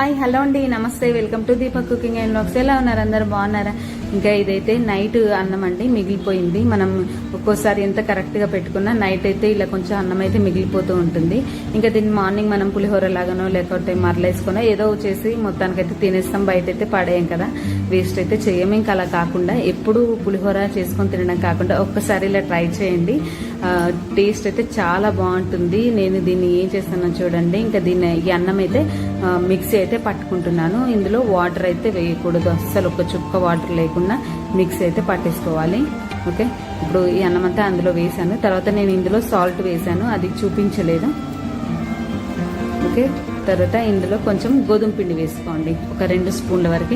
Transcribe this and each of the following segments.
Hi hello అండి. నమస్తే. Welcome to Deepak cooking and blogs ఎలా ఉన్నారు? అందరు బాగున్నారా? ఇంకా ఇదైతే నైట్ అన్నం అండి మిగిలిపోయింది. మనం ఒక్కోసారి ఎంత కరెక్ట్గా పెట్టుకున్నా నైట్ అయితే ఇలా కొంచెం అన్నం అయితే మిగిలిపోతూ ఉంటుంది. ఇంకా దీన్ని మార్నింగ్ మనం పులిహోర లాగానో లేకపోతే మరలేసుకునో ఏదో చేసి మొత్తానికైతే తినేస్తాం. బయట అయితే పడేయం కదా. వేస్ట్ అయితే చేయము ఇంకా అలా కాకుండా ఎప్పుడు పులిహోర చేసుకొని తినడం కాకుండా ఒక్కసారి ఇలా ట్రై చేయండి. టేస్ట్ అయితే చాలా బాగుంటుంది. నేను దీన్ని ఏం చేస్తానో చూడండి. ఇంకా దీన్ని ఈ అన్నం అయితే మిక్సీ అయితే పట్టుకుంటున్నాను. ఇందులో వాటర్ అయితే వేయకూడదు. అస్సలు ఒక చుక్క వాటర్ లేకుండా మిక్సీ అయితే పట్టేసుకోవాలి. ఓకే? ఇప్పుడు ఈ అన్నం అంతా అందులో వేసాను తర్వాత నేను ఇందులో సాల్ట్ వేసాను అది చూపించలేదు. ఓకే? తర్వాత ఇందులో కొంచెం గోధుమ పిండి వేసుకోండి. ఒక రెండు స్పూన్ల వరకు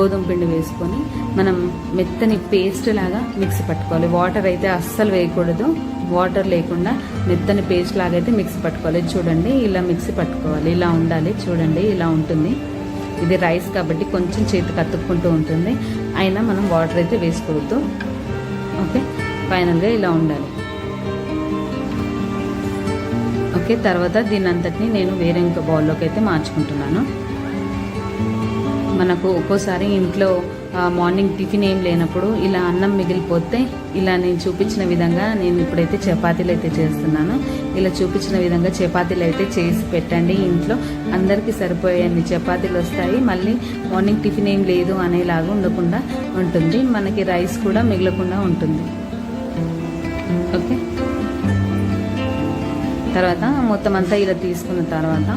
గోధుమ పిండి వేసుకొని మనం మెత్తని పేస్ట్ లాగా మిక్సీ పట్టుకోవాలి. వాటర్ అయితే అస్సలు వేయకూడదు. వాటర్ లేకుండా మెత్తని పేస్ట్ లాగా అయితే మిక్సీ పట్టుకోవాలి. చూడండి ఇలా మిక్సీ పట్టుకోవాలి. ఇలా ఉండాలి. చూడండి ఇలా ఉంటుంది. ఇది రైస్ కాబట్టి కొంచెం చేతికి కత్తుక్కుంటూ ఉంటుంది. అయినా మనం వాటర్ అయితే వేసుకోవద్దు. ఓకే? ఫైనల్గా ఇలా ఉండాలి. ఓకే తర్వాత దీని అంతటిని నేను వేరే ఇంకో బౌల్లోకి అయితే మార్చుకుంటున్నాను. మనకు ఒక్కోసారి ఇంట్లో మార్నింగ్ టిఫిన్ ఏం లేనప్పుడు ఇలా అన్నం మిగిలిపోతే ఇలా నేను చూపించిన విధంగా నేను ఇప్పుడైతే చపాతీలు అయితే చేస్తున్నాను. ఇలా చూపించిన విధంగా చపాతీలు అయితే చేసి పెట్టండి ఇంట్లో. అందరికీ సరిపోయేన్ని చపాతీలు వస్తాయి. మళ్ళీ మార్నింగ్ టిఫిన్ ఏం లేదు అనేలాగా ఉండకుండా ఉంటుంది. మనకి రైస్ కూడా మిగలకుండా ఉంటుంది. ఓకే? తర్వాత మొత్తం అంతా ఇలా తీసుకున్న తర్వాత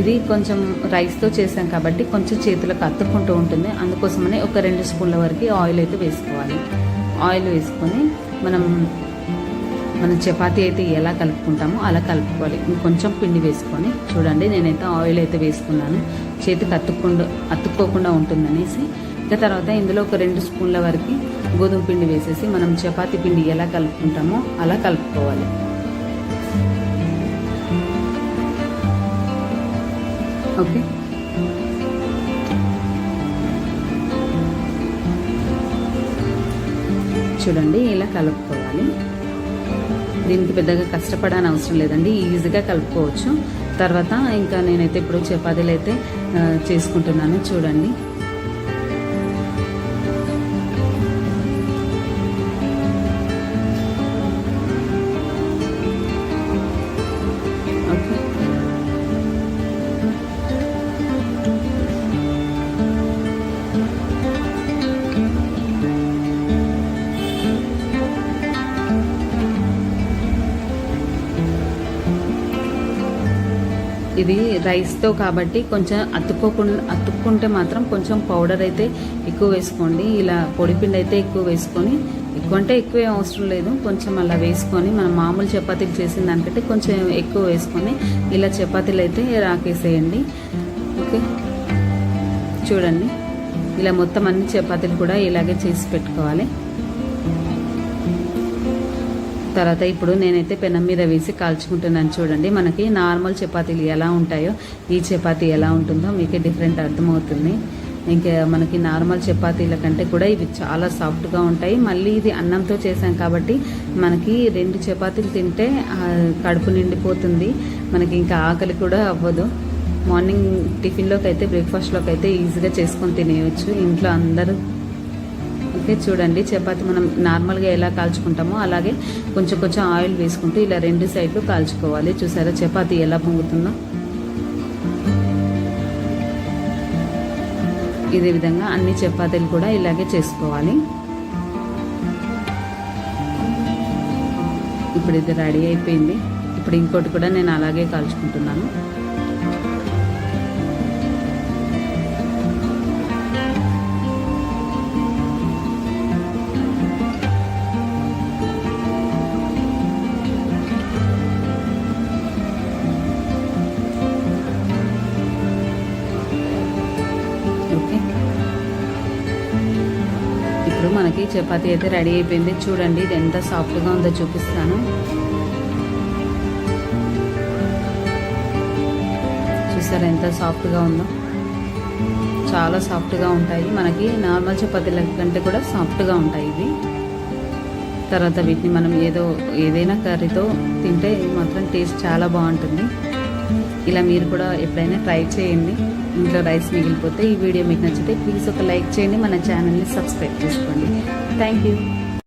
ఇది కొంచెం రైస్తో చేసాం కాబట్టి కొంచెం చేతులకు అత్తుకుంటూ ఉంటుంది. అందుకోసమనే ఒక రెండు స్పూన్ల వరకు ఆయిల్ అయితే వేసుకోవాలి. ఆయిల్ వేసుకొని మనం మన చపాతీ అయితే ఎలా కలుపుకుంటామో అలా కలుపుకోవాలి. ఇంకొంచెం పిండి వేసుకొని చూడండి నేనైతే ఆయిల్ అయితే వేసుకున్నాను. చేతికి అతుక్కుండా అతుక్కోకుండా ఉంటుందనేసి ఇంకా తర్వాత ఇందులో ఒక రెండు స్పూన్ల వరకు గోధుమ పిండి వేసేసి మనం చపాతీ పిండి ఎలా కలుపుకుంటామో అలా కలుపుకోవాలి. ఓకే. చూడండి ఇలా కలుపుకోవాలి. దీనికి పెద్దగా కష్టపడని అవసరం లేదండి ఈజీగా కలుపుకోవచ్చు. తర్వాత ఇంకా నేనైతే ఇప్పుడు చపాతీలు అయితే చేసుకుంటున్నాను చూడండి. ఇది రైస్తో కాబట్టి కొంచెం అతుక్కోకుండా అతుక్కుంటే మాత్రం కొంచెం పౌడర్ అయితే ఎక్కువ వేసుకోండి. ఇలా పొడిపిండి అయితే ఎక్కువ వేసుకొని ఎక్కువ అంటే ఎక్కువ ఏం అవసరం లేదు. కొంచెం అలా వేసుకొని మనం మామూలు చపాతీలు చేసిన దానికంటే కొంచెం ఎక్కువ వేసుకొని ఇలా చపాతీలు అయితే రాకేసేయండి. ఓకే? చూడండి. ఇలా మొత్తం అన్ని చపాతీలు కూడా ఇలాగే చేసి పెట్టుకోవాలి. తర్వాత ఇప్పుడు నేనైతే పెనం మీద వేసి కాల్చుకుంటున్నాను. చూడండి మనకి నార్మల్ చపాతీలు ఎలా ఉంటాయో ఈ చపాతీ ఎలా ఉంటుందో మీకే డిఫరెంట్ అర్థమవుతుంది. ఇంకా మనకి నార్మల్ చపాతీల కంటే కూడా ఇవి చాలా సాఫ్ట్గా ఉంటాయి. మళ్ళీ ఇది అన్నంతో చేసాం కాబట్టి మనకి రెండు చపాతీలు తింటే కడుపు నిండిపోతుంది. మనకి ఇంకా ఆకలి కూడా అవ్వదు. మార్నింగ్ టిఫిన్లోకి అయితే బ్రేక్ఫాస్ట్లోకి అయితే ఈజీగా చేసుకొని తినేయచ్చు. ఇంట్లో అందరూ అయితే చూడండి చపాతి మనం నార్మల్గా ఎలా కాల్చుకుంటామో అలాగే కొంచెం కొంచెం ఆయిల్ వేసుకుంటూ ఇలా రెండు సైడ్లు కాల్చుకోవాలి. చూసారా చపాతి ఎలా పొంగుతుందో? ఇదే విధంగా అన్ని చపాతీలు కూడా ఇలాగే చేసుకోవాలి. ఇప్పుడు ఇది రెడీ అయిపోయింది. ఇప్పుడు ఇంకోటి కూడా నేను అలాగే కాల్చుకుంటున్నాను. ఇప్పుడు మనకి చపాతీ అయితే రెడీ అయిపోయింది. చూడండి ఇది ఎంత సాఫ్ట్గా ఉందో చూపిస్తాను. చూసారు ఎంత సాఫ్ట్గా ఉందో? చాలా సాఫ్ట్గా ఉంటాయి. మనకి నార్మల్ చపాతీల కంటే కూడా సాఫ్ట్గా ఉంటాయి ఇవి. తర్వాత వీటిని మనం ఏదో ఏదైనా కర్రీతో తింటే మాత్రం టేస్ట్ చాలా బాగుంటుంది. ఇలా మీరు కూడా ఎప్పుడైనా ట్రై చేయండి. ఇంట్లో రైస్ మిగిలిపోతే ఈ వీడియో మీకు నచ్చితే ప్లీజ్ ఒక లైక్ చేయండి మన ఛానల్ని సబ్స్క్రైబ్ చేసుకోండి. Thank you